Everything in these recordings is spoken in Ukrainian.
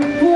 you.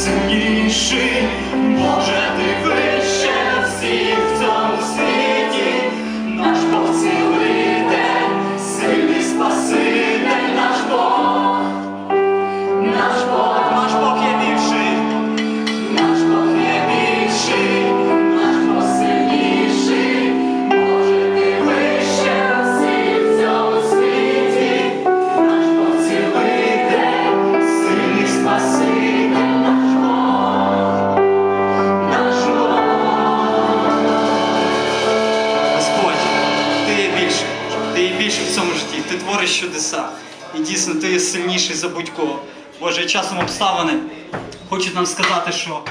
найсильніший Боже. Твориш чудеса. І дійсно ти є сильніший за будь-кого. Боже, часом обставини хочуть нам сказати, що